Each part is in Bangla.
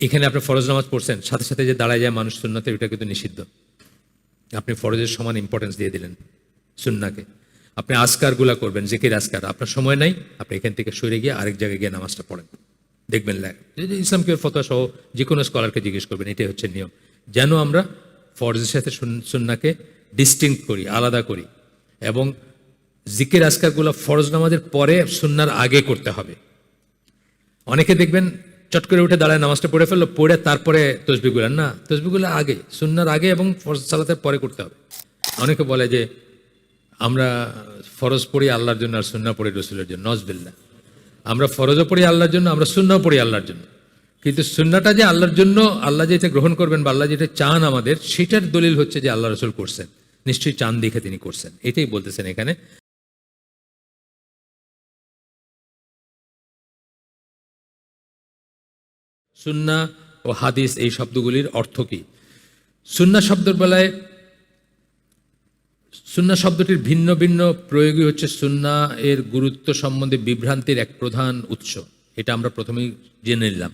এখানে আপনি ফরজ নামাজ পড়ছেন, সাথে সাথে যে দাঁড়ায় যায় মানুষ সুন্নাতে এটা কিন্তু নিষিদ্ধ। আপনি ফরজের সমান ইম্পর্টেন্স দিয়ে দিলেন সুন্নাকে। আপনি আসকারগুলা করবেন, জেকের আসকার আপনার সময় নাই, আপনি এখান থেকে সরে গিয়ে আরেক জায়গায় গিয়ে নামাজটা পড়েন। দেখবেন ইসলামকে ফতোয়া সহ যে কোনো স্কলারকে জিজ্ঞেস করবেন, এটাই হচ্ছে নিয়ম। যেন আমরা ফরজের সাথে সুন- সুন্নাকে ডিস্টিংক্ট করি, আলাদা করি। এবং জিকের আসকারগুলো ফরজ নামাজের পরে সুন্নার আগে করতে হবে। অনেকে দেখবেন চট করে উঠে দাঁড়ায় নামাজটা পড়ে ফেলল, পড়ে তারপরে তসবিগুলো না তসবিগুলো আগে, সুন্নার আগে এবং ফরজ সালাতের পরে করতে হবে। অনেকে বলে যে আমরা ফরজ পড়ি আল্লাহর জন্য আর সুন্না পড়ি রসুলের জন্য নজবিল্লা আমরা ফরজও পড়ি আল্লাহর জন্য, আমরা সুন্নাও পড়ি আল্লাহর জন্য। কিন্তু সুন্নাটা যে আল্লাহর জন্য, আল্লাহ যেটা গ্রহণ করবেন বা আল্লাহ যেটা চান আমাদের, সেটার দলিল হচ্ছে যে আল্লাহ রসুল করছেন। নিশ্চয়ই চান দেখে তিনি করছেন। এটাই বলতেছেন এখানে। সুন্না ও হাদিস এই শব্দগুলির অর্থ কি? সুন্না শব্দের বেলায় সুন্না শব্দটির ভিন্ন ভিন্ন প্রয়োগই হচ্ছে সুন্না এর গুরুত্ব সম্বন্ধে বিভ্রান্তির এক প্রধান উৎস। এটা আমরা প্রথমেই জেনে নিলাম।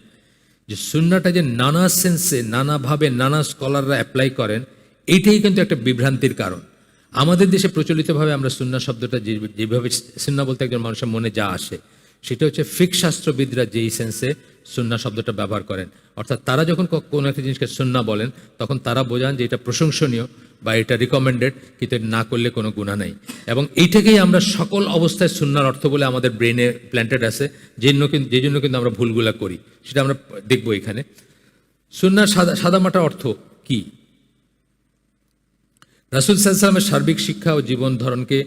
যে সুন্নাটা যে নানা সেন্সে, নানাভাবে নানা স্কলাররা অ্যাপ্লাই করেন এইটাই কিন্তু একটা বিভ্রান্তির কারণ। আমাদের দেশে প্রচলিতভাবে আমরা সুন্না শব্দটা যেভাবে, সুন্না বলতে একজন মানুষের মনে যা আসে। সেটা হচ্ছে ফিক শাস্ত্রবিদরা যেই সেন্সে সুন্না শব্দটা ব্যবহার করেন। অর্থাৎ তারা যখন কোনো একটা জিনিসকে সুন্না বলেন, তখন তারা বোঝান যে এটা প্রশংসনীয় বা এটা রিকমেন্ডেড কিন্তু না করলে কোনো গুণা নেই। এবং এইটাকেই আমরা সকল অবস্থায় সুন্নার অর্থ বলে আমাদের ব্রেনে প্ল্যান্টেড আছে জন্য কিন্তু যে জন্য কিন্তু আমরা ভুলগুলা করি। সেটা আমরা দেখব এখানে। সুন্নার সাদা, সাদামাটা অর্থ কি? রাসুল সাল্লামের সার্বিক শিক্ষা ও জীবন ধরনকে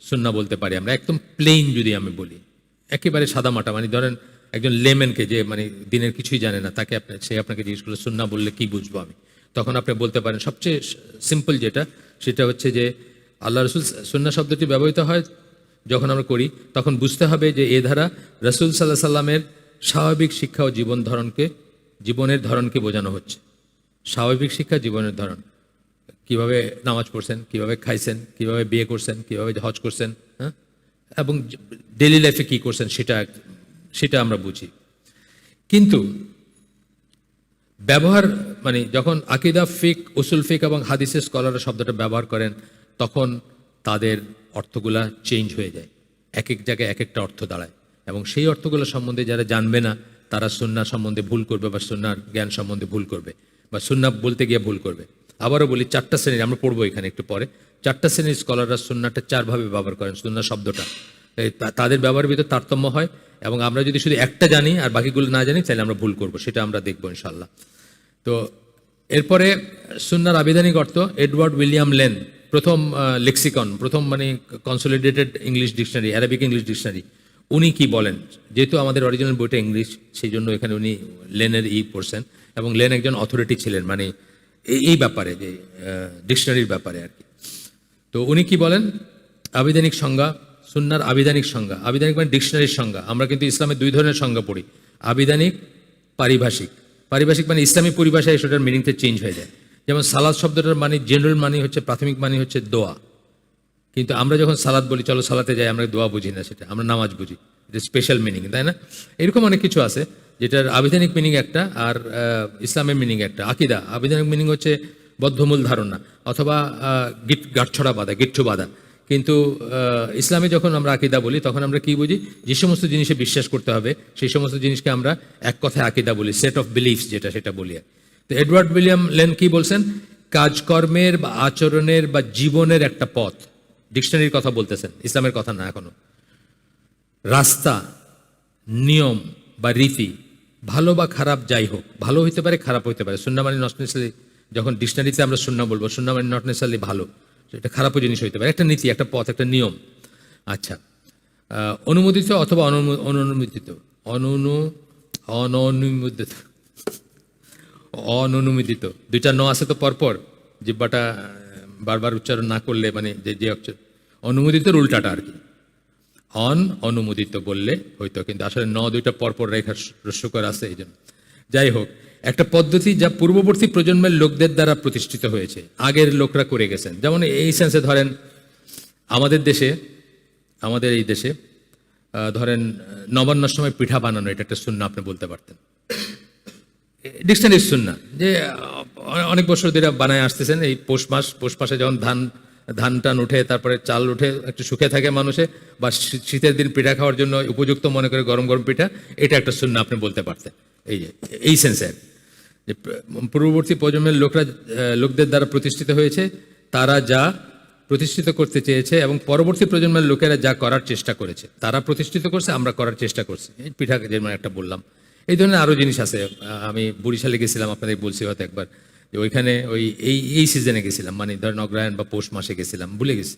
সুন্না বলতে পারি আমরা, একদম প্লেন যদি আমি বলি। একেবারে সাদামাটা মানে ধরেন একজন লেমেনকে যে মানে দিনের কিছুই জানে না, তাকে আপনি, সে আপনাকে জিজ্ঞেস করল, সুন্না বললে কি বুঝব আমি? তখন আপনি বলতে পারেন, সবচেয়ে সিম্পল যেটা, সেটা হচ্ছে যে, আল্লাহ রসুল সুন্না শব্দটি ব্যবহৃত হয় যখন আমরা করি, তখন বুঝতে হবে যে, এ ধারা রসুল সাল্লাহ সাল্লামের স্বাভাবিক শিক্ষা ও জীবন ধরনকে, জীবনের ধরনকে বোঝানো হচ্ছে। স্বাভাবিক শিক্ষা, জীবনের ধরন। কীভাবে নামাজ পড়ছেন, কীভাবে খাইছেন, কীভাবে বিয়ে করছেন, কীভাবে হজ করছেন হ্যাঁ? এবং ডেলি লাইফে কি করছেন সেটা সেটা আমরা বুঝি। কিন্তু ব্যবহার মানে যখন আকিদা, ফিক, উসুল ফিক এবং হাদিসের স্কলাররা শব্দটা ব্যবহার করেন, তখন তাদের অর্থগুলা চেঞ্জ হয়ে যায়। এক এক জায়গায় এক একটা অর্থ দাঁড়ায়। এবং সেই অর্থগুলো সম্বন্ধে যারা জানবে না, তারা সুন্না সম্বন্ধে ভুল করবে বা সুন্নার জ্ঞান সম্বন্ধে ভুল করবে বা সুন্না বলতে গিয়ে ভুল করবে। আবারও বলি, চারটা শ্রেণির, আমরা পড়ব এখানে একটু পরে। চারটা শ্রেণির স্কলাররা সুন্নাটা চারভাবে ব্যবহার করেন সুন্না শব্দটা। তাদের ব্যবহারের ভিতর তারতম্য হয় এবং আমরা যদি শুধু একটা জানি আর বাকিগুলো না জানি, তাহলে আমরা ভুল করব, সেটা আমরা দেখব ইনশাল্লাহ তো এরপরে সুন্নার আবিধানিক অর্থ, এডওয়ার্ড উইলিয়াম লেন, প্রথম লেক্সিকন প্রথম মানে consolidated English dictionary Arabic English dictionary উনি কি বলেন? যেহেতু আমাদের অরিজিনাল বইটা ইংলিশ সেই জন্য এখানে উনি লেনের ই পড়ছেন এবং লেন একজন অথরিটি ছিলেন মানে এই- ব্যাপারে, যে ডিকশনারির ব্যাপারে আর কি। তো উনি কি বলেন? আবিধানিক সংজ্ঞা, সুন্নার আবিধানিক সংজ্ঞা। আবিধানিক মানে ডিকশনারির সংজ্ঞা। আমরা কিন্তু ইসলামের দুই ধরনের সংজ্ঞা পড়ি। আবিধানিক, পারিভাষিক। পারিভাষিক মানে ইসলামী পরিভাষায় সেটার মিনিংটা চেঞ্জ হয়ে যায়। যেমন সালাদ শব্দটার মানে জেনারেল মানি হচ্ছে, প্রাথমিক মানি হচ্ছে দোয়া। কিন্তু আমরা যখন সালাদ বলি, চলো সালাতে যাই, আমরা দোয়া বুঝি না সেটা, আমরা নামাজ বুঝি। এটা স্পেশাল মিনিং তাই না? এরকম অনেক কিছু আছে, যেটার আবিধানিক মিনিং একটা আর ইসলামের মিনিং একটা। আকিদা আবিধানিক মিনিং হচ্ছে বদ্ধমূল ধারণা অথবা গিট, গাঁটছড়া বাঁধা গিট্টু বাঁধা। কিন্তু ইসলামে যখন আমরা আকিদা বলি, তখন আমরা কি বুঝি? যে সমস্ত জিনিসে বিশ্বাস করতে হবে, সেই সমস্ত জিনিসকে আমরা এক কথায় আকিদা বলি সেট অফ বিলিফস যেটা সেটা বলি তো এডওয়ার্ড উইলিয়াম লেন কি বলছেন? কাজকর্মের বা আচরণের বা জীবনের একটা পথ। ডিকশনারির কথা বলতেছেন, ইসলামের কথা না এখনও। রাস্তা, নিয়ম বা রীতি ভালো বা খারাপ যাই হোক, ভালো হইতে পারে, খারাপ হইতে পারে। সুন্নামানি মানে নট নেসারি যখন ডিকশনারিতে আমরা শূন্য বলব শূন্য মানে নট নেসারি ভালো এটা খারাপও জিনিস হইতে পারে। একটা নীতি, একটা পথ, একটা নিয়ম। আচ্ছা অনুমোদিত অথবা অননু- অননুমোদিত অননু, অননুমোদিত। অননুমোদিত। দুইটা ন আছে তো পরপর, জিব্বাটা বারবার উচ্চারণ না করলে মানে যে যে অক্ষর অনুমোদিতর উল্টাটা আর কি। অন, অনুমোদিত বললে হয়তো কিন্তু আসলে ন দুইটা পরপর রেখা রস্যকর আছে এই জন্য। যাই হোক, একটা পদ্ধতি যা পূর্ববর্তী প্রজন্মের লোকদের দ্বারা প্রতিষ্ঠিত হয়েছে, আগের লোকরা করে গেছেন। যেমন এই সেন্সে ধরেন, আমাদের দেশে, আমাদের এই দেশে ধরেন নবান্নর সময় পিঠা বানানো, এটা একটা শূন্য আপনি বলতে পারতেন। ডিকশনারি সুন্না যে অনেক বছর ধরে বানায় আসতেছেন এই পৌষ মাস। পৌষ মাসে যখন ধান ধান টান উঠে, তারপরে চাল উঠে, একটু সুখে থাকে মানুষে, বা শীতের দিন পিঠা খাওয়ার জন্য উপযুক্ত মনে করে গরম গরম পিঠা, এটা একটা সুন্না আপনি বলতে পারতেন। এই যে, এই সেন্সে যে পূর্ববর্তী প্রজন্মের লোকরা লোকদের দ্বারা প্রতিষ্ঠিত হয়েছে, তারা যা প্রতিষ্ঠিত করতে চেয়েছে এবং পরবর্তী প্রজন্মের লোকেরা যা করার চেষ্টা করেছে, তারা প্রতিষ্ঠিত করছে, আমরা করার চেষ্টা করছি। পিঠা যেমন একটা বললাম। এই ধরনের আরও জিনিস আছে। আমি বরিশালে গেছিলাম, আপনাদের বলছি হয়তো একবার। যে ওইখানে ওই, এই এই সিজনে গেছিলাম মানে ধরেন অগ্রহায়ণ বা পৌষ মাসে গেছিলাম, ভুলে গেছি।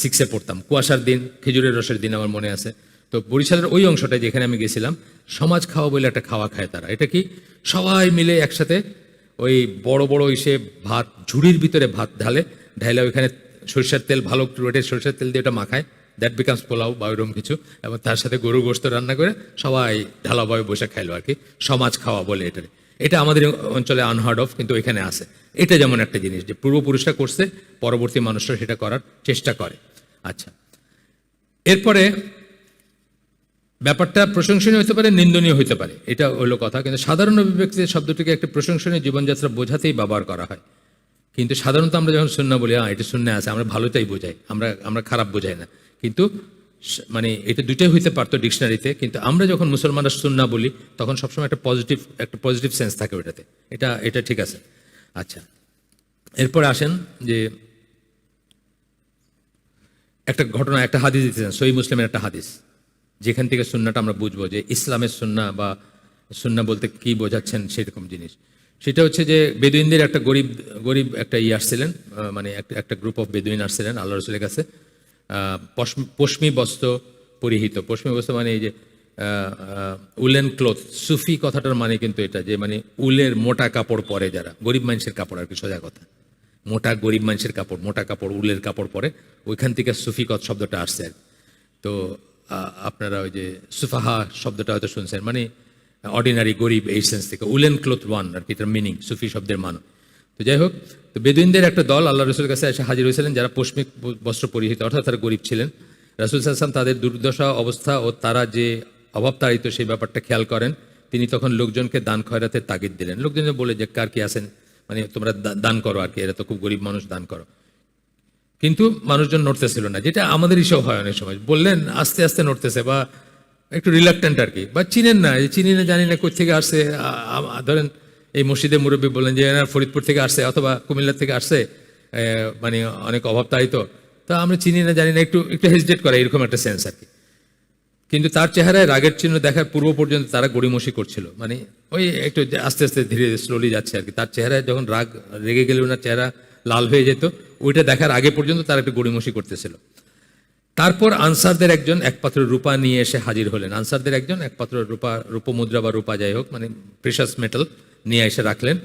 সিক্সে পড়তাম। কুয়াশার দিন, খেজুরের রসের দিন আমার মনে আছে। তো বরিশালের ওই অংশটা যেখানে আমি গেছিলাম, সমাজ খাওয়া বলে একটা খাওয়া খায় তারা। এটা কি? সবাই মিলে একসাথে ওই বড় বড় এসে ভাত, ঝুড়ির ভিতরে ভাত ঢালে, ঢাইলে ওইখানে সরষের তেল, ভালো রেটের সরষের তেল দিয়ে ওটা মাখায়। দ্যাট বিকামস পোলাও বা ওইরকম কিছু এবং তার সাথে গরু গোস্ত রান্না করে সবাই ঢালাভাবে বসে খাইলো আর কি। সমাজ খাওয়া বলে এটা এটা আমাদের অঞ্চলে আনহার্ড অফ কিন্তু এখানে আছে। এটা যেমন একটা জিনিস যে পূর্বপুরুষরা করছে, পরবর্তী মানুষরা সেটা করার চেষ্টা করে। আচ্ছা। এরপরে ব্যাপারটা প্রশংসনীয় হতে পারে, নিন্দনীয় হতে পারে। এটা হলো কথা। কিন্তু সাধারণ অভিব্যক্তিতে শব্দটিকে একটা প্রশংসনীয় জীবনযাত্রা বোঝাতেই ব্যবহার করা হয়। কিন্তু সাধারণত আমরা যখন শূন্য বলি হ্যাঁ এটা শূন্য আছে, আমরা ভালোটাই বোঝাই। আমরা আমরা খারাপ বোঝাই না। কিন্তু মানে এটা দুইটাই হইতে পারতো ডিকশনারিতে, কিন্তু আমরা যখন মুসলমানরা সুন্না বলি, তখন সবসময় একটা পজিটিভ একটা পজিটিভ সেন্স থাকে ওটাতে এটা এটা ঠিক আছে। আচ্ছা। এরপরে আসেন যে একটা ঘটনা, একটা হাদিস দিতেছেন সই মুসলিমের একটা হাদিস, যেখান থেকে সুন্নাটা আমরা বুঝব যে ইসলামের সুন্না বা সুন্না বলতে কি বোঝাচ্ছেন সেরকম জিনিস। সেটা হচ্ছে যে বেদুইনদের একটা গরিব গরিব একটা ইয়ে আসছিলেন মানে একটা একটা গ্রুপ অফ বেদুইন আসছিলেন, আল্লাহ রসুলের কাছে। পশম- বস্ত্র পরিহিত। পশমি বস্ত্র মানে এই যে উলেন ক্লথ। সুফি কথাটার মানে কিন্তু এটা যে মানে উলের মোটা কাপড় পরে যারা। গরিব মানুষের কাপড়, আর কি সোজা কথা। মোটা গরিব মানুষের কাপড়, মোটা কাপড়, উলের কাপড় পরে, ওইখান থেকে সুফি কত শব্দটা আসছে তো আপনারা ওই যে সুফাহা শব্দটা হয়তো শুনছেন। মানে অর্ডিনারি গরিব এই সেন্স থেকে। উলেন ক্লথ ওয়ান, আর কি মিনিং সুফি শব্দের মান তো যাই হোক, তো বেদুইনদের একটা দল আল্লাহ রসুলের কাছে এসে হাজির হয়েছিলেন যারা পশ্মিক বস্ত্র পরিহিত, অর্থাৎ তারা গরিব ছিলেন। রাসুল সাল্লাম তাদের দুর্দশা অবস্থা ও তারা যে অভাব তাড়িত সেই ব্যাপারটা খেয়াল করেন। তিনি তখন লোকজনকে দান খয়রাতে তাগিদ দিলেন। লোকজন বলে যে, কার কি আছেন? মানে তোমরা দান করো আর কি, এরা তো খুব গরিব মানুষ, দান করো। কিন্তু মানুষজন নড়তেছিল না, যেটা আমাদের ইসেও হয় অনেক সময়। বললেন, আস্তে আস্তে নড়তেছে বা একটু রিলাক্টেন্ট আর কি। বা চিনেন না চিনি না জানি না কোথা থেকে আসছে ধরেন এই মসজিদের মুরব্বী বললেন যে এনার ফরিদপুর থেকে আসছে অথবা কুমিল্লা থেকে আসছে। মানে অনেক অভাব তাড়িত তা। আমরা চিনি না, জানি না, একটু একটু হেজিটেট করে, এরকম একটা সেন্স আর কি। কিন্তু তার চেহারায় রাগের চিহ্ন দেখার পূর্ব পর্যন্ত তারা গড়িমসি করছিল। মানে ওই একটু আস্তে আস্তে ধীরে স্লোলি যাচ্ছে আর কি। তার চেহারায় যখন রাগ রেগে গেলে ওনার চেহারা লাল হয়ে যেত, ওইটা দেখার আগে পর্যন্ত তারা একটু গড়িমসি করতেছিল। তারপর আনসারদের একজন এক পাত্র রূপা নিয়ে এসে হাজির হলেন। আনসারদের একজন এক পাত্র রূপা, রূপমুদ্রা বা রূপা যাই হোক মানে প্রেশাস মেটাল নিয়ে এসে রাখলেন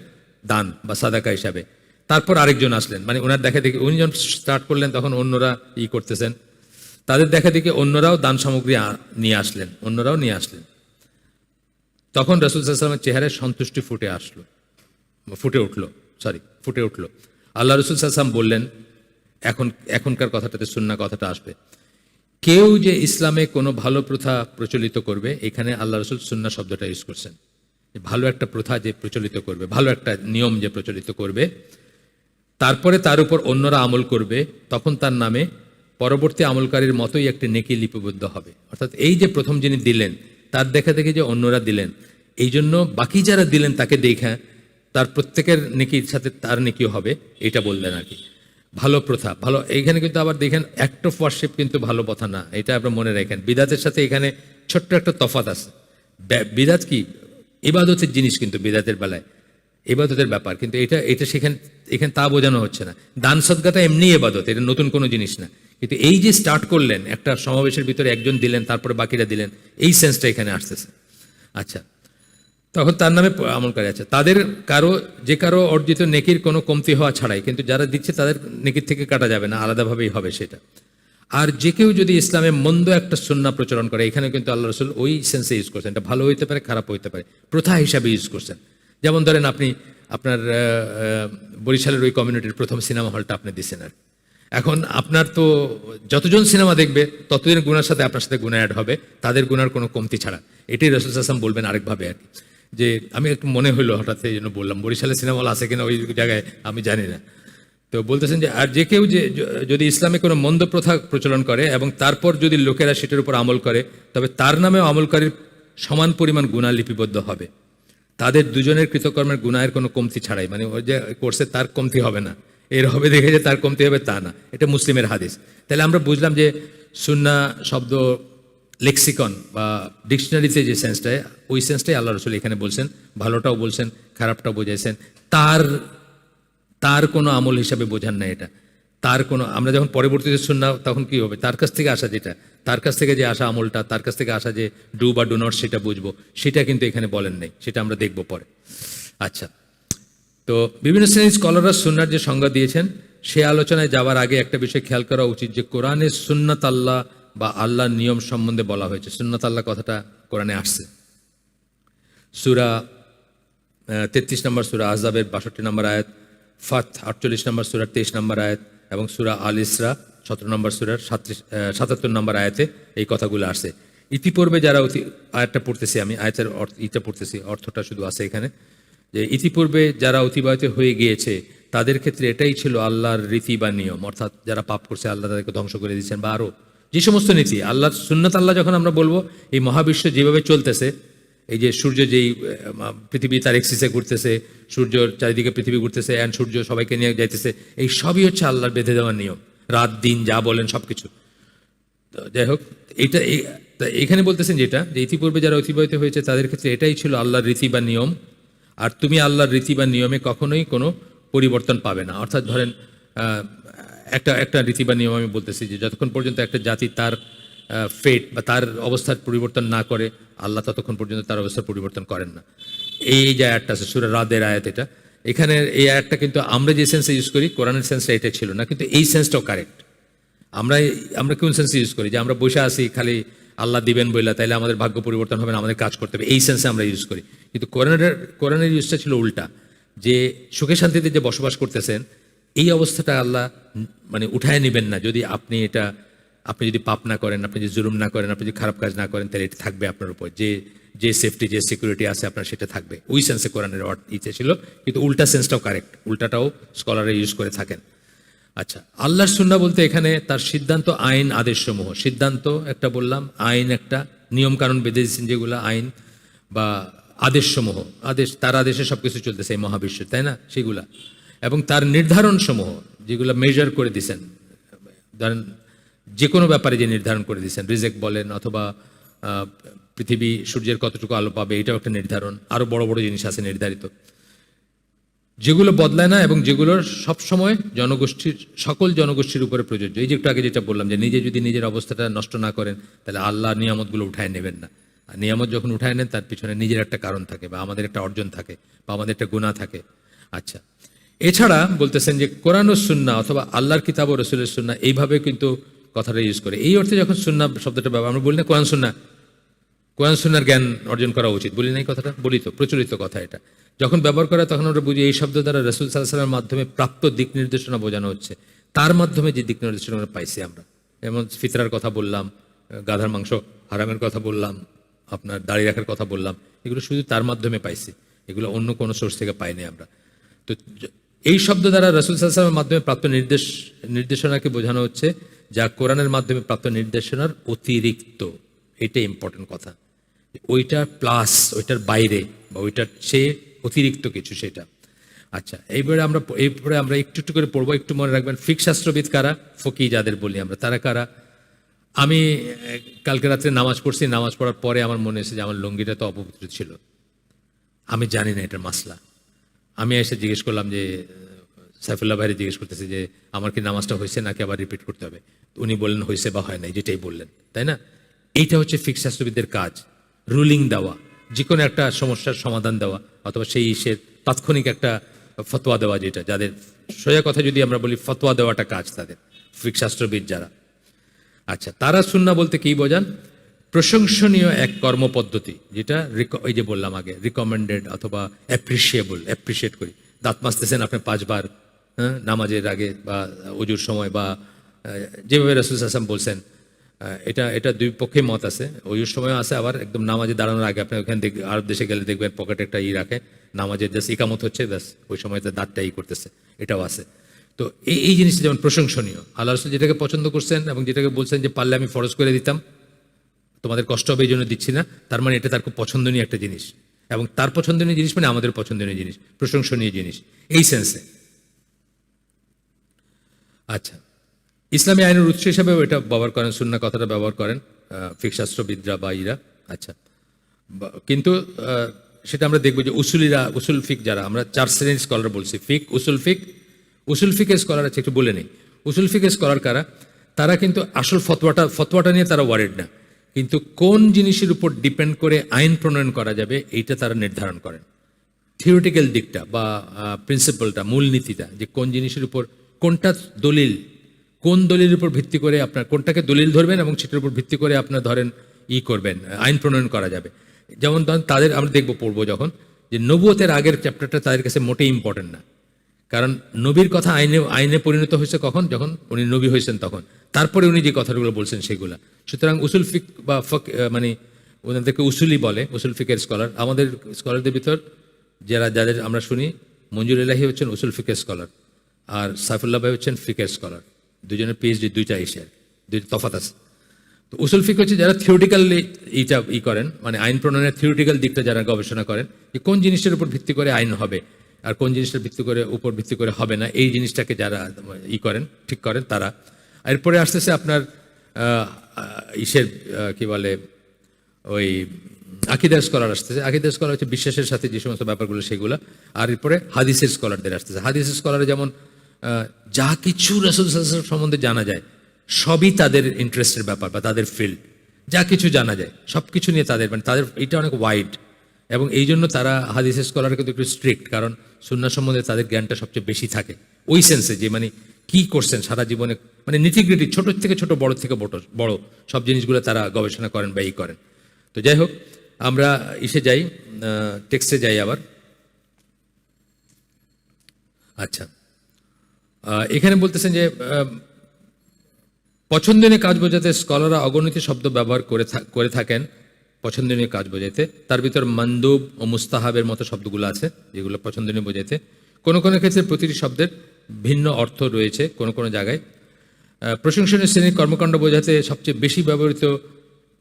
দান বা সাদাকা হিসাবে। তারপর আরেকজন আসলেন মানে ওনার দেখা দেখি, উনি যখন স্টার্ট করলেন তখন অন্যরা ই করতেছেন। তাদের দেখা দেখি অন্যরাও দান সামগ্রী নিয়ে আসলেন, অন্যরাও নিয়ে আসলেন। তখন রসুল সাল্লামের চেহারায় সন্তুষ্টি ফুটে আসলো, ফুটে উঠল সরি ফুটে উঠল। আল্লাহ রসুল সাল্লাম বললেন, এখন, এখনকার কথাটাতে সুন্না কথাটা আসবে। কেউ যে ইসলামে কোনো ভালো প্রথা প্রচলিত করবে, এখানে আল্লাহ রসুল সুন্না শব্দটা ইউজ করছেন। ভালো একটা প্রথা যে প্রচলিত করবে, ভালো একটা নিয়ম যে প্রচলিত করবে, তারপরে তার উপর অন্যরা আমল করবে, তখন তার নামে পরবর্তী আমলকারীর মতোই একটি নেকি লিপিবদ্ধ হবে। অর্থাৎ এই যে প্রথম যিনি দিলেন, তার দেখা দেখে যে অন্যরা দিলেন, এই জন্য বাকি যারা দিলেন তাকে দেখা তার প্রত্যেকের নেকির সাথে তার নেকিও হবে, এটা বললেন আর কি। ভালো প্রথা, ভালো, এইখানে কিন্তু আবার দেখেন অ্যাক্ট অফ ওয়ার্শিপ কিন্তু ভালো কথা না, এটা আপনার মনে রাখেন। বিদাতের সাথে এখানে ছোট্ট একটা তফাত আছে। বিদাত কি? ইবাদতের জিনিস কিন্তু বিদাতের বেলায়। এবাদতের ব্যাপার, কিন্তু এটা এটা সেখানে, এখানে তা বোঝানো হচ্ছে না। দান সদগাতা এমনি এবাদত এটা নতুন কোনো জিনিস না। কিন্তু এই যে স্টার্ট করলেন, একটা সমাবেশের ভিতরে একজন দিলেন, তারপরে বাকিরা দিলেন, এই সেন্সটা এখানে আসতেছে। আচ্ছা তখন তার নামে আমলকারী আছে। তাদের কারও, যে কারও অর্জিত নেকির কোনো কমতি হওয়া ছাড়াই, কিন্তু যারা দিচ্ছে তাদের নেকির থেকে কাটা যাবে না, আলাদাভাবেই হবে সেটা। আর যে কেউ যদি ইসলামে মন্দ একটা সুন্না প্রচলন করে, এখানে কিন্তু আল্লাহ রসুল ওই সেন্সে ইউজ করছেন। এটা ভালো হইতে পারে, খারাপ হইতে পারে। প্রথা হিসাবে ইউজ করছেন। যেমন ধরেন আপনি, আপনার বরিশালের ওই কমিউনিটির প্রথম সিনেমা হলটা আপনি দিচ্ছেন আর এখন আপনার তো যতজন সিনেমা দেখবে, ততদিন গুণার সাথে আপনার সাথে গুণা অ্যাড হবে, তাদের গুণার কোনো কমতি ছাড়া। এটাই রসুল আসলাম বলবেন আরেকভাবে আর কি। যে আমি একটু মনে হলো হঠাৎ এই জন্য বললাম বরিশালে সিনেমা হল আছে কিনা ওই জায়গায় আমি জানি না। তো বলতেছেন যে, আর যে কেউ যে, যদি ইসলামে কোনো মন্দ প্রথা প্রচলন করে এবং তারপর যদি লোকেরা সেটার উপর আমল করে, তবে তার নামেও আমলকারীর সমান পরিমাণ গুণা লিপিবদ্ধ হবে। তাদের দুজনের কৃতকর্মের গুণায়ের কোনো কমতি ছাড়াই মানে ওই যে করছে তার কমতি হবে না, এর হবে দেখে যে তার কমতি হবে তা না, এটা মুসলিমের হাদিস। তাহলে আমরা বুঝলাম যে সুন্না শব্দ লেক্সিকন বা ডিকশনারিতে যে সেন্সটায় ওই সেন্সটাই আল্লাহ রসুল এখানে বলছেন, ভালোটাও বলছেন, খারাপটাও বোঝাইছেন। তার তার কোনো আমল হিসাবে বোঝান না এটা। তার কোনো, আমরা যখন পরবর্তীতে শুননা তখন কি হবে? তার কাছ থেকে আসা যেটা, তার কাছ থেকে যে আসা আমলটা, তার কাছ থেকে আসা যে ডু বা ডু নট সেটা বুঝব, সেটা কিন্তু এখানে বলেন নাই, সেটা আমরা দেখব পরে। আচ্ছা তো বিভিন্ন শ্রেণির স্কলাররা সুন্নার যে সংজ্ঞা দিয়েছেন, সে আলোচনায় যাওয়ার আগে একটা বিষয় খেয়াল করা উচিত যে কোরআনে সুন্নাত আল্লাহ বা আল্লাহর নিয়ম সম্বন্ধে বলা হয়েছে। সুন্নাত আল্লাহ কথাটা কোরআনে আসছে। সুরা তেত্রিশ নম্বর সুরা আজাবের বাষট্টি নম্বর আয়াত, ফাত আটচল্লিশ নম্বর সুরার তেইশ নম্বর আয়াত এবং সুরা আল ইসরা সতেরো নম্বর সুরার সাতত্রিশ সাতাত্তর নম্বর আয়াতে এই কথাগুলো আসছে। ইতিপূর্বে যারা অতি, আয়াতটা পড়তেছি আমি, আয়াতের অর্থ ইটা পড়তেছি, অর্থটা শুধু আছে এখানে। যে ইতিপূর্বে যারা অতিবাহিত হয়ে গিয়েছে, তাদের ক্ষেত্রে এটাই ছিল আল্লাহর রীতি বা নিয়ম। অর্থাৎ যারা পাপ করছে, আল্লাহ তাদেরকে ধ্বংস করে দিচ্ছেন বা আরও যে সমস্ত নীতি আল্লাহর সুন্নত আল্লাহ যখন আমরা বলব, এই মহাবিশ্ব যেভাবে চলতেছে, এই যে সূর্য যেই পৃথিবী তার এক্সিসে ঘুরতেছে সূর্যর চারিদিকে পৃথিবী ঘুরতেছে অ্যান্ড সূর্য সবাইকে নিয়ে যাইতেছে, এই সবই হচ্ছে আল্লাহর বেঁধে দেওয়ার নিয়ম। রাত, দিন, যা বলেন সব কিছু তো যাই হোক, এইটা এখানে বলতেছেন যেটা, যে ইতিপূর্বে যারা অতিবাহিত হয়েছে, তাদের ক্ষেত্রে এটাই ছিল আল্লাহর রীতি বা নিয়ম। আর তুমি আল্লাহর রীতি বা নিয়মে কখনোই কোনো পরিবর্তন পাবে না। অর্থাৎ ধরেন একটা একটা রীতি বা নিয়ম আমি বলতেছি যে যতক্ষণ পর্যন্ত একটা জাতি তার ফেট বা তার অবস্থার পরিবর্তন না করে, আল্লাহ ততক্ষণ পর্যন্ত তার অবস্থার পরিবর্তন করেন না। এই যে আয়াতটা আছে, সুরা রাদের আয়াত এটা, এখানে এই আয়াতটা কিন্তু আমরা যে সেন্সে ইউজ করি, কোরআনের সেন্সটা এটা ছিল না, কিন্তু এই সেন্সটাও কারেক্ট আমরা আমরা কোন সেন্সে ইউজ করি? যে আমরা বসে আছি, খালি আল্লাহ দিবেন বইলা, তাইলে আমাদের ভাগ্য পরিবর্তন হবে না, আমাদের কাজ করতে হবে। এই সেন্সে আমরা ইউজ করি। কিন্তু কোরআনের কোরআনের ইউজটা ছিল উল্টা। যে সুখে শান্তিতে যে বসবাস করতেছেন এই অবস্থাটা আল্লাহ মানে উঠায় নেবেন না। যদি আপনি এটা, আপনি যদি পাপ না করেন, আপনি যদি জুলুম না করেন, আপনি যদি খারাপ কাজ না করেন, তাহলে এটা থাকবে আপনার উপর। যে যে সেফটি যে সিকিউরিটি আছে আপনার, সেটা থাকবে। ওই সেন্সে কোরআনের ইচ্ছে ছিল, কিন্তু উল্টা সেন্সটাও কারেক্ট উল্টাটাও স্কলারে ইউজ করে থাকেন। আচ্ছা আল্লাহর সুন্না বলতে এখানে তার সিদ্ধান্ত, আইন, আদেশসমূহ। সিদ্ধান্ত একটা বললাম, আইন একটা নিয়ম কানুন বেঁধে দিয়েছেন যেগুলো আইন বা আদেশসমূহ। আদেশ, তার আদেশে সব কিছু চলতেছে এই মহাবিশ্বে, তাই না? সেগুলা। এবং তার নির্ধারণসমূহ যেগুলো মেজার করে দিছেন, ধরেন যে কোনো ব্যাপারে যে নির্ধারণ করে দিয়েছেন রিজেক্ট বলেন অথবা পৃথিবী সূর্যের কতটুকু আলো পাবে, এটাও একটা নির্ধারণ আরও বড় বড় জিনিস আছে নির্ধারিত। যেগুলো বদলায় না এবং যেগুলোর সবসময় জনগোষ্ঠীর, সকল জনগোষ্ঠীর উপরে প্রযোজ্য। এই যে একটু আগে যেটা বললাম যে নিজে যদি নিজের অবস্থাটা নষ্ট না করেন, তাহলে আল্লাহ নিয়ামতগুলো উঠায় নেবেন না। আর নিয়ামত যখন উঠায় নেন, তার পিছনে নিজের একটা কারণ থাকে বা আমাদের একটা অর্জন থাকে বা আমাদের একটা গুণা থাকে। আচ্ছা এছাড়া বলতেছেন যে কোরআন ও সুন্না অথবা আল্লাহর কিতাব ও রসুলের সুন্না এইভাবে কিন্তু কথাটা ইউজ করে। এই অর্থে যখন সুন্না শব্দটা ব্যবহার, আমরা বলি না কোরআন সুন্না। কোরআন সুন্নার জ্ঞান অর্জন করা উচিত। বলি নাই কথাটা? বলি তো, প্রচলিত কথা এটা। যখন ব্যবহার করা তখন আমরা বুঝি এই শব্দ দ্বারা রসুল সাল্লামের মাধ্যমে প্রাপ্ত দিক নির্দেশনা বোঝানো হচ্ছে। তার মাধ্যমে যে দিক নির্দেশনা আমরা পাইছি আমরা। যেমন ফিতরার কথা বললাম, গাধার মাংস হারামের কথা বললাম, আপনার দাড়ি রাখার কথা বললাম, এগুলো শুধু তার মাধ্যমে পাইছি। এগুলো অন্য কোনো সোর্স থেকে পাইনি আমরা। তো এই শব্দ দ্বারা রসুল সাল্লামের মাধ্যমে প্রাপ্ত নির্দেশ, নির্দেশনাকে বোঝানো হচ্ছে, যা কোরআনের মাধ্যমে প্রাপ্ত নির্দেশনার অতিরিক্ত। এটাই ইম্পর্টেন্ট কথা। ওইটা প্লাস ওইটার বাইরে, বা ওইটার চেয়ে অতিরিক্ত কিছু সেটা। আচ্ছা এইবারে আমরা এইবারে আমরা একটু একটু করে পড়ব। একটু মনে রাখবেন ফিক শাস্ত্রবিদ কারা? ফকি যাদের বলি আমরা। তারা কারা? আমি, কালকে রাত্রে নামাজ পড়ছি। নামাজ পড়ার পরে আমার মনে হয়েছে যে আমার লুঙ্গিটা তো অপবিত্র ছিল। আমি জানি না এটার মাসলা। আমি এসে জিজ্ঞেস করলাম যে, সাইফুল্লাহ ভাইরে জিজ্ঞেস করতেছি যে, আমার কি নামাজটা হয়েছে নাকি আবার রিপিট করতে হবে? উনি বললেন, হয়েছে বা হয় নাই, যেটাই বললেন, তাই না? এইটা হচ্ছে ফিক্স শাস্ত্রবিদদের কাজ। রুলিং দেওয়া যে কোনো একটা সমস্যার সমাধান দেওয়া, অথবা সেই ইসের তাৎক্ষণিক একটা ফতোয়া দেওয়া যেটা, যাদের সোজা কথা যদি আমরা বলি, ফতোয়া দেওয়াটা কাজ তাদের ফিক্স শাস্ত্রবিদ যারা। আচ্ছা তারা সুন্না বলতে কি বোঝান? প্রশংসনীয় এক কর্মপদ্ধতি, যেটা ওই যে বললাম আগে রিকমেন্ডেড অথবা অ্যাপ্রিসিয়েবল অ্যাপ্রিসিয়েট করি। দাঁত মাজতেছেন আপনি পাঁচবার হ্যাঁ নামাজের আগে বা অজুর সময় বা যেভাবে রসুল হাসান বলছেন এটা এটা দুই পক্ষে মত আছে। ওই সময় আছে, আবার একদম নামাজে দাঁড়ানোর আগে আপনি ওখানে দেখ আরব দেশে গেলে দেখবেন পকেটে একটা ই রাখে, নামাজের জাস্ট ইকামত হচ্ছে, ব্যাস, ওই সময় দাঁতটা ই করতেছে, এটাও আছে। তো এই এই জিনিসটা যেমন প্রশংসনীয়, আল্লাহ রসুল যেটাকে পছন্দ করছেন এবং যেটাকে বলছেন যে পারলে আমি ফরজ করে দিতাম তোমাদের কষ্ট হবে এই জন্য দিচ্ছি না। তার মানে এটা তার খুব পছন্দনীয় একটা জিনিস। এবং তার পছন্দনীয় জিনিস মানে আমাদের পছন্দনীয় জিনিস, প্রশংসনীয় জিনিস। এই সেন্সে আচ্ছা। ইসলামী আইনের উৎস হিসাবেও এটা ব্যবহার করেন সুন্না কথাটা ব্যবহার করেন ফিকশাস্ত্রবিদরা বা ইরা। আচ্ছা। কিন্তু সেটা আমরা দেখব যে উসুলিরা, উসুল ফিক যারা, আমরা চার শ্রেণির স্কলার বলছি। ফিক, উসুল ফিক, উসুল ফিকের স্কলার আছে, একটু বলে নেই। উসুল ফিকের স্কলার কারা? তারা কিন্তু আসল ফতোয়াটা ফতোয়াটা নিয়ে তারা ওয়ারেড না। কিন্তু কোন জিনিসের উপর ডিপেন্ড করে আইন প্রণয়ন করা যাবে, এইটা তারা নির্ধারণ করেন। থিওরিটিক্যাল দিকটা বা প্রিন্সিপালটা মূলনীতিটা, যে কোন জিনিসের উপর, কোনটা দলিল, কোন দলিলের উপর ভিত্তি করে আপনার, কোনটাকে দলিল ধরবেন এবং সেটার উপর ভিত্তি করে আপনার ধরেন ই করবেন আইন প্রণয়ন করা যাবে। যেমন ধরেন তাদের, আমরা দেখব পড়ব যখন, যে নবুয়তের আগের চ্যাপ্টারটা তাদের কাছে মোটেই ইম্পর্টেন্ট না। কারণ নবীর কথা আইনে আইনে পরিণত হয়েছে কখন? যখন উনি নবী হয়েছেন তখন। তারপরে উনি যে কথাগুলো বলছেন সেগুলা। সুতরাং উসুল ফিক বা ফক মানে ওনাদেরকে উসুলি বলে, উসুল ফিকের স্কলার। আমাদের স্কলারদের ভিতর যারা, যাদের আমরা শুনি, মঞ্জুর এলাহি হচ্ছেন উসুল ফিকের স্কলার আর সাইফুল্লাহ ভাই হচ্ছেন ফিকের স্কলার। দুজনের পিএইচডি দুইটা এসে দুইটা তফাত আছে। তো উসুল ফিক হচ্ছে যারা থিওরিটিক্যালি এইটা ই করেন মানে আইন প্রণয়নের থিওরিটিক্যাল দিকটা যারা গবেষণা করেন, যে কোন জিনিসের উপর ভিত্তি করে আইন হবে। আর কোন জিনিসটার ভিত্তি করে, উপর ভিত্তি করে হবে না, এই জিনিসটাকে যারা ই করেন, ঠিক করেন তারা। এরপরে আসতেছে আপনার ইসের কি বলে, ওই আকিদার স্কলার আসতেছে। আকিদার স্কলার হচ্ছে বিশ্বাসের সাথে যে সমস্ত ব্যাপারগুলো, সেগুলো। আর এরপরে হাদিসের স্কলারদের আসতেছে। হাদিসের স্কলারে যেমন যা কিছু রসুল সম্বন্ধে জানা যায়, সবই তাদের ইন্টারেস্টের ব্যাপার বা তাদের ফিল্ড যা কিছু জানা যায় সব কিছু নিয়ে তাদের মানে তাদের, এটা অনেক ওয়াইড এবং এই জন্য তারা হাদিসের স্কলার কিন্তু একটু স্ট্রিক্ট কারণ সুন্না সম্বন্ধে তাদের জ্ঞানটা সবচেয়ে বেশি থাকে। ওই সেন্সে যে মানে কি করছেন সারা জীবনে মানে নিটিগ্রিটি ছোট থেকে ছোট, বড় থেকে বড় বড়, সব জিনিসগুলো তারা গবেষণা করেন বা করেন। তো যাই হোক, আমরা ইসে যাই টেক্সটে যাই আবার। আচ্ছা এখানে বলতেছেন যে পছন্দনীয় কাজ বোঝাতে স্কলাররা অগণিত শব্দ ব্যবহার করে করে থাকেন। পছন্দনীয় কাজ বোঝাইতে। তার ভিতর মান্দুব ও মুস্তাহাবের মতো শব্দগুলো আছে, যেগুলো পছন্দনীয় বোঝাইতে। কোনো কোনো ক্ষেত্রে প্রতিটি শব্দের ভিন্ন অর্থ রয়েছে কোনো কোনো জায়গায়। প্রশংসনীয় শ্রেণির কর্মকাণ্ড বোঝাতে সবচেয়ে বেশি ব্যবহৃত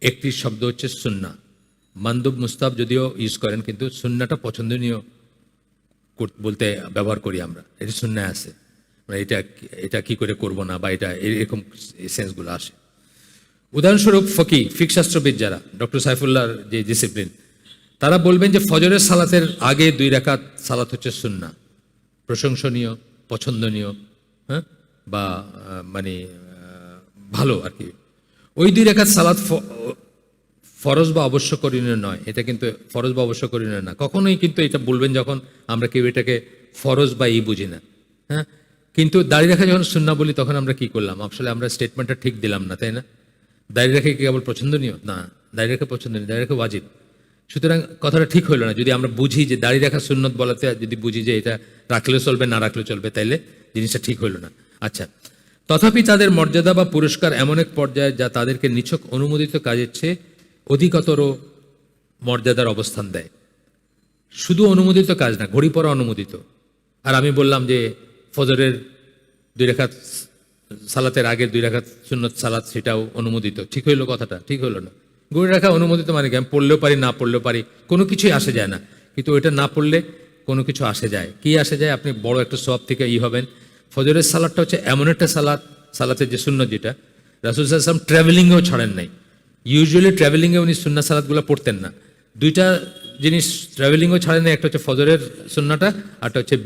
একটি শব্দ হচ্ছে সুন্না। মান্দুব মুস্তাব যদিও ইউজ করেন, কিন্তু সুন্নাটা পছন্দনীয় বলতে ব্যবহার করি আমরা। এটা শূন্যে আছে। মানে এটা এটা কি করে করব না, বা এটা এরকম সেন্সগুলো আসে। উদাহরণস্বরূপ ফকি, ফিক শাস্ত্রবিদ যারা, ডক্টর সাইফুল্লাহর যে ডিসিপ্লিন তারা বলবেন যে ফজরের সালাতের আগে দুই রাকাত সালাত হচ্ছে সুন্না প্রশংসনীয়, পছন্দনীয় হ্যাঁ? বা মানে ভালো আর কি। ওই দুই রেখাত সালাত ফরজ বা অবশ্যকরণীয় নয়। এটা কিন্তু ফরজ বা অবশ্যকরণীয় না। কখনোই কিন্তু এটা বলবেন যখন আমরা কেউ এটাকে ফরজ বা ই বুঝি না হ্যাঁ? কিন্তু দাঁড়িয়ে রাখা যখন সুন্না বলি, তখন আমরা কি করলাম? আসলে আমরা স্টেটমেন্টটা ঠিক দিলাম না, তাই না? দাড়ি রেখে কেবল পছন্দনীয়? না, দাড়ি রাখা পছন্দনীয়, দাড়ি রাখা ওয়াজিব। সুতরাং কথাটা ঠিক হলো না। যদি আমরা বুঝি যে দাড়ি রাখা সুন্নত বলাতে, যদি বুঝি যে এটা রাখলেও চলবে, না রাখলেও চলবে, তাইলে জিনিসটা ঠিক হলো না। আচ্ছা তথাপি তাদের মর্যাদা বা পুরস্কার এমন এক পর্যায়ে যা তাদেরকে নিছক অনুমোদিত কাজের চেয়ে অধিকতর মর্যাদার অবস্থান দেয়। শুধু অনুমোদিত কাজ না, ঘড়ি পরা অনুমোদিত। আর আমি বললাম যে ফজরের দুই রেখাত সালাতের আগের দুই রেখাত সুন্নত সালাত সেটাও অনুমোদিত। ঠিক হইল কথাটা? ঠিক হইল না। ঘড়ি রাখা অনুমোদিত মানে কি? আমি পড়লেও পারি, না পড়লেও পারি, কোনো কিছুই আসে যায় না। কিন্তু ওইটা না পড়লে কোনো কিছু আসে যায়। কি আসে যায়? আপনি বড় একটা সব থেকে ই হবেন। ফজরের সালাদটা হচ্ছে এমন একটা সালাদ, সালাতের যে শূন্য যেটা, রাসুল সাল্লাম ট্রাভেলিংয়েও ছাড়েন নাই। ইউজুয়ালি ট্রাভেলিংয়ে উনি সুন্না সালাদগুলো পড়তেন না। দুইটা জিনিস ট্রাভেলিংও ছাড়েন না একটা হচ্ছে ফজরের সুন্নাটা আরটা হচ্ছে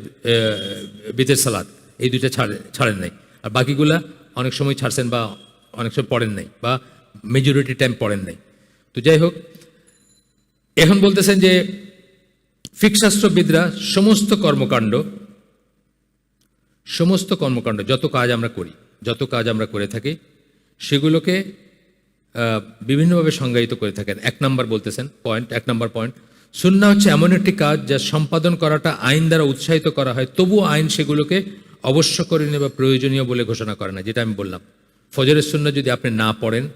বিতের সালাদ। এই দুইটা ছাড়ে, ছাড়েন নাই। আর বাকিগুলা অনেক সময় ছাড়ছেন বা অনেক সময় পড়েন নাই বা মেজরিটি টাইম পড়েন নাই। তো যাই হোক, এখন বলতেছেন যে ফিকশাস্ত্রবিদরা সমস্ত কর্মকাণ্ড সমস্ত কর্মকাণ্ড, যত কাজ আমরা করি, যত কাজ আমরা করে থাকি, সেগুলোকে বিভিন্নভাবে সংজ্ঞায়িত করে থাকেন। এক নম্বর বলতেছেন পয়েন্ট এক নম্বর পয়েন্ট সুন্না হচ্ছে এমন একটি কাজ যা সম্পাদন করাটা আইন দ্বারা উৎসাহিত করা হয়, তবুও আইন সেগুলোকে অবশ্য করে বা প্রয়োজনীয় বলে ঘোষণা করে না, যেটা আমি বললাম। ফজরের সুন্না যদি আপনি না পড়েন,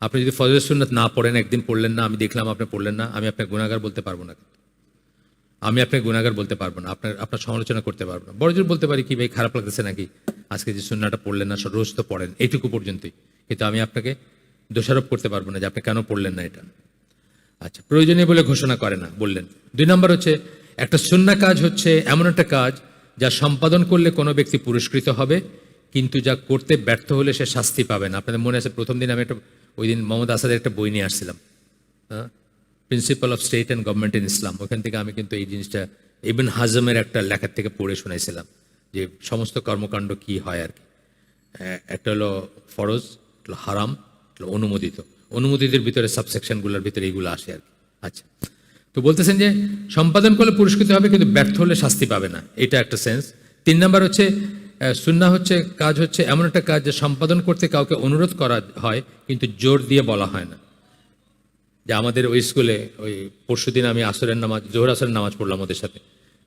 আপনি যদি ফজরের সুন্নাত না পড়েন, একদিন পড়লেন না, আমি দেখলাম আপনি পড়লেন না, আমি আপনাকে গুণাগার বলতে পারব না। আমি আপনাকে গুণাগার বলতে পারব না, আপনার আপনার সমালোচনা করতে পারব না। বড়জোর বলতে পারি কি ভাই, খারাপ লাগতেছে নাকি? আজকে যে সুন্নাটা পড়লেন না রোজ তো পড়েন, এইটুকু পর্যন্তই। কিন্তু আমি আপনাকে দোষারোপ করতে পারব না যে আপনি কেন পড়লেন না এটা। আচ্ছা প্রয়োজনীয় বলে ঘোষণা করে না, বললেন। দুই নম্বর হচ্ছে, একটা সুন্না কাজ হচ্ছে এমন একটা কাজ যা সম্পাদন করলে কোনো ব্যক্তি পুরস্কৃত হবে, কিন্তু যা করতে ব্যর্থ হলে সে শাস্তি পাবে না। আপনাদের মনে আছে, প্রথম দিন আমি একটা, ওই দিন মোহাম্মদ আসাদের একটা বই নিয়ে আসছিলাম। Principal of state and government in Islam ওখান থেকে আমি কিন্তু এই জিনিসটা ইবন হাজমের একটা লেখার থেকে পড়ে শুনেছিলাম, যে সমস্ত কর্মকাণ্ড কি হয় আর কি। একটা হলো ফরজ হারাম অনুমোদিত। অনুমোদিতের ভিতরে সাবসেকশনগুলোর ভিতরে এইগুলো আসে আর কি। আচ্ছা। তো বলতেছেন যে সম্পাদন করলে পুরস্কৃত হবে কিন্তু ব্যর্থ হলে শাস্তি পাবে না। এটা একটা সেন্স। তিন নাম্বার হচ্ছে সুন্না হচ্ছে, কাজ হচ্ছে এমন একটা কাজ যে সম্পাদন করতে কাউকে অনুরোধ করা হয় কিন্তু জোর দিয়ে বলা হয় না। যে আমাদের ওই স্কুলে ওই পরশুদিন আমি আসরের নামাজ, জোহর আসরের নামাজ পড়লাম ওদের সাথে।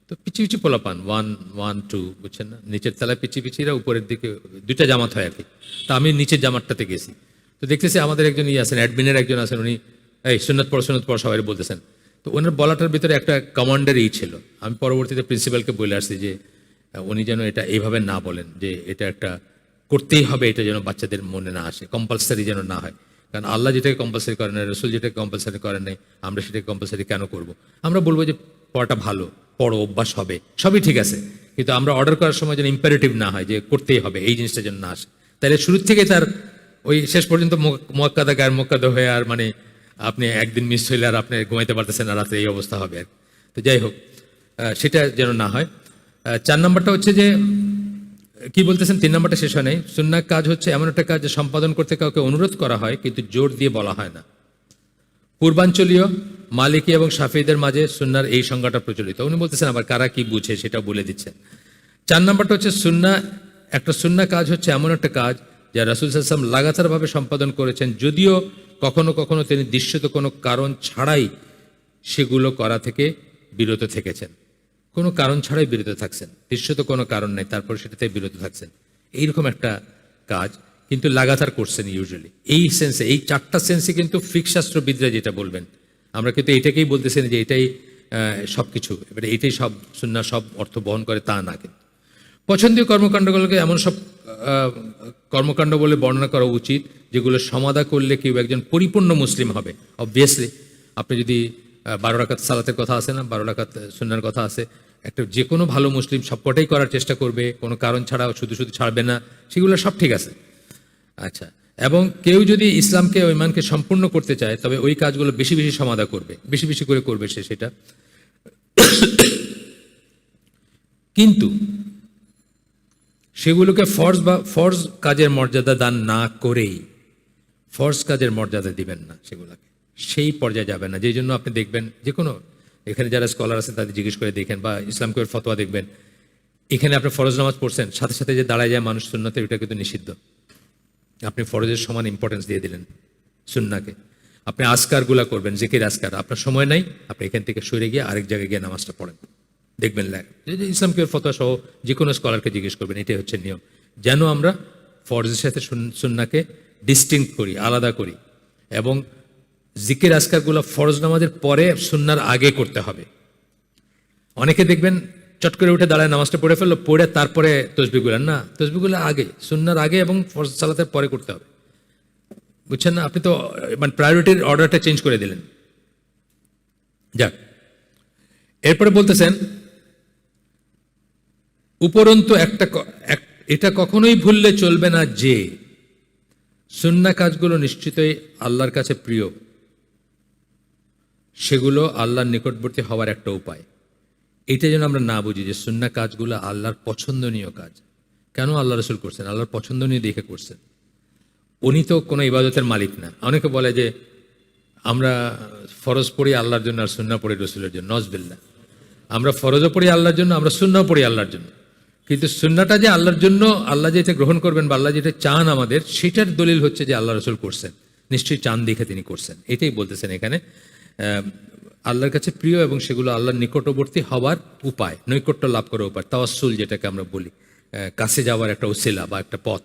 তো পিচি পিচি পোলা পান ওয়ান ওয়ান টু বুঝছেন না? নিচের তলায় পিচি পিচিরা উপরের দিকে দুইটা জামাত হয় আর কি। তা আমি নিচের জামাতটাতে গেছি। তো দেখতেছি আমাদের একজন ইয়ে আছেন অ্যাডমিনের একজন আছেন, উনি, এই সুন্নত পড় সুন্নত পড় সবাই বলতেছেন। তো ওনার বলাটার ভিতরে একটা কমান্ডার ই ছিল। আমি পরবর্তীতে প্রিন্সিপালকে বলে আসছি যে উনি যেন এটা এইভাবে না বলেন যে, এটা একটা করতেই হবে, এটা যেন বাচ্চাদের মনে না আসে কম্পালসারি যেন না হয়। কারণ আল্লাহ যেটাকে কম্পালসারি করেন না, রসুল যেটাকে কম্পালসারি করেন নাই, আমরা সেটাকে কম্পালসারি কেন করব? আমরা বলব যে, পড়াটা ভালো, পড়ো, অভ্যাস হবে, সবই ঠিক আছে। কিন্তু আমরা অর্ডার করার সময় যেন ইম্পারেটিভ না হয়, যে করতেই হবে, এই জিনিসটা যেন না আসে। তাহলে শুরুর থেকে তার ওই শেষ পর্যন্ত মোয়াক্কাদা, গায়ের মোক্কাদা হয়ে আর মানে আপনি একদিন মিস হইলে আর আপনি ঘুমাইতে পারতেছেন না, রাতে এই অবস্থা হবে। তো যাই হোক সেটা যেন না হয়। চার নম্বরটা হচ্ছে যে, কি বলতেছেন? তিন নম্বরটা শেষ হয় নাই। সুন্না কাজ হচ্ছে এমন একটা কাজ যা সম্পাদন করতে কাউকে অনুরোধ করা হয়, কিন্তু জোর দিয়ে বলা হয় না। পূর্বাঞ্চলীয় মালিকী এবং সাফিদের মাঝে সুন্নার এই সংজ্ঞাটা প্রচলিত। উনি বলতেছেন আবার কারা কি বুঝে সেটা বলে দিচ্ছেন। চার নম্বরটা হচ্ছে সুন্না, একটা সুন্না কাজ হচ্ছে এমন একটা কাজ যা রাসুল সাল্লাম লাগাতারভাবে সম্পাদন করেছেন, যদিও কখনো কখনো তিনি দৃশ্যত কোনো কারণ ছাড়াই সেগুলো করা থেকে বিরত থেকেছেন। কোনো কারণ ছাড়াই বিরত থাকছেন। দৃশ্যত কোনো কারণ নেই, তারপর সেটাতে বিরত থাকছেন। এইরকম একটা কাজ কিন্তু লাগাতার করছেন ইউজুয়ালি এই সেন্সে এই চারটা সেন্সে কিন্তু ফিকশাস্ত্রবিদরা যেটা বলবেন, আমরা কিন্তু এটাকেই বলতেছি যে এটাই সব কিছু এবারে এটাই সব সুন্না সব অর্থ বহন করে তা না কিন্তু। পছন্দীয় কর্মকাণ্ডগুলোকে এমন সব কর্মকাণ্ড বলে বর্ণনা করা উচিত, যেগুলো সমাধা করলে কেউ একজন পরিপূর্ণ মুসলিম হবে অবভিয়াসলি আপনি যদি বারো রাকাত সালাতের কথা আছে না, বারো রাকাত সুন্নার কথা আছে, একটা যে কোনো ভালো মুসলিম সবকটাই করার চেষ্টা করবে, কোনো কারণ ছাড়া শুধু শুধু ছাড়বে না, সেগুলো সব ঠিক আছে। আচ্ছা এবং কেউ যদি ইসলামকে ও ইমানকে সম্পূর্ণ করতে চায়, তবে ওই কাজগুলো বেশি বেশি সমাধা করবে, বেশি বেশি করে করবে সে সেটা। কিন্তু সেগুলোকে ফরজ বা, ফরজ কাজের মর্যাদা দান না করেই, ফরজ কাজের মর্যাদা দিবেন না সেগুলোকে। সেই পর্যায়ে যাবেন না। যেই জন্য আপনি দেখবেন যে কোনো এখানে যারা স্কলার আছে তাদের জিজ্ঞেস করে দেখেন বা ইসলামকে ফতোয়া দেখবেন। এখানে আপনি ফরজ নামাজ পড়ছেন, সাথে সাথে যে দাঁড়ায় যায় মানুষ সুন্নতে ওটা কিন্তু নিষিদ্ধ। আপনি ফরজের সমান ইম্পর্টেন্স দিয়ে দিলেন সুন্নাকে। আপনি আসকারগুলা করবেন, জিকির আসকার আপনার সময় নাই, আপনি এখান থেকে সরে গিয়ে আরেক জায়গায় গিয়ে নামাজটা পড়েন। দেখবেন যে ইসলামকে ফতোয়া সহ যে কোনো স্কলারকে জিজ্ঞেস করবেন, এটাই হচ্ছে নিয়ম। যেন আমরা ফরজের সাথে সুন- সুন্নাকে ডিস্টিং করি, আলাদা করি। এবং জিকির আসকারগুলো ফরজ নামাজের পরে সুন্নার আগে করতে হবে। অনেকে দেখবেন চট করে উঠে দাঁড়ায় নামাজটা পড়ে ফেলল, পড়ে তারপরে তসবিগুলো না তসবিগুলো আগে সুন্নার আগে এবং ফরজ সালাতের পরে করতে হবে। বুঝছেন না? আপনি তো মানে প্রায়োরিটির অর্ডারটা চেঞ্জ করে দিলেন। যাক। এরপরে বলতেছেন উপরন্তু একটা এক- এটা কখনোই ভুললে চলবে না যে। সুন্না কাজগুলো নিশ্চিতই আল্লাহর কাছে প্রিয়। সেগুলো আল্লাহর নিকটবর্তী হওয়ার একটা উপায়। এটা যেন আমরা না বুঝি যে সুন্না কাজগুলো আল্লাহর পছন্দনীয় কাজ। কেন আল্লাহ রসুল করছেন? আল্লাহর পছন্দনীয় দেখে করছেন। উনি তো কোনো ইবাদতের মালিক না। অনেকে বলে যে আমরা ফরজ পড়ি আল্লাহর জন্য আর সুন্না পড়ি রসুলের জন্য। নজবিল্লা। আমরা ফরজও পড়ি আল্লাহর জন্য, আমরা সুন্নাও পড়ি আল্লাহর জন্য। কিন্তু সুন্নাটা যে আল্লাহর জন্য, আল্লাহ যেটা গ্রহণ করবেন বা আল্লাহ যেটা চান আমাদের, সেটার দলিল হচ্ছে যে আল্লাহ রসুল করছেন। নিশ্চয়ই চান দেখে তিনি করছেন। এটাই বলতেছেন এখানে। আল্লাহর কাছে প্রিয় এবং সেগুলো আল্লাহর নিকটবর্তী হওয়ার উপায়, নৈকট্য লাভ করার উপায় তাওয়াসুল যেটাকে আমরা বলি। কাছে যাওয়ার একটা ওসিলা বা একটা পথ।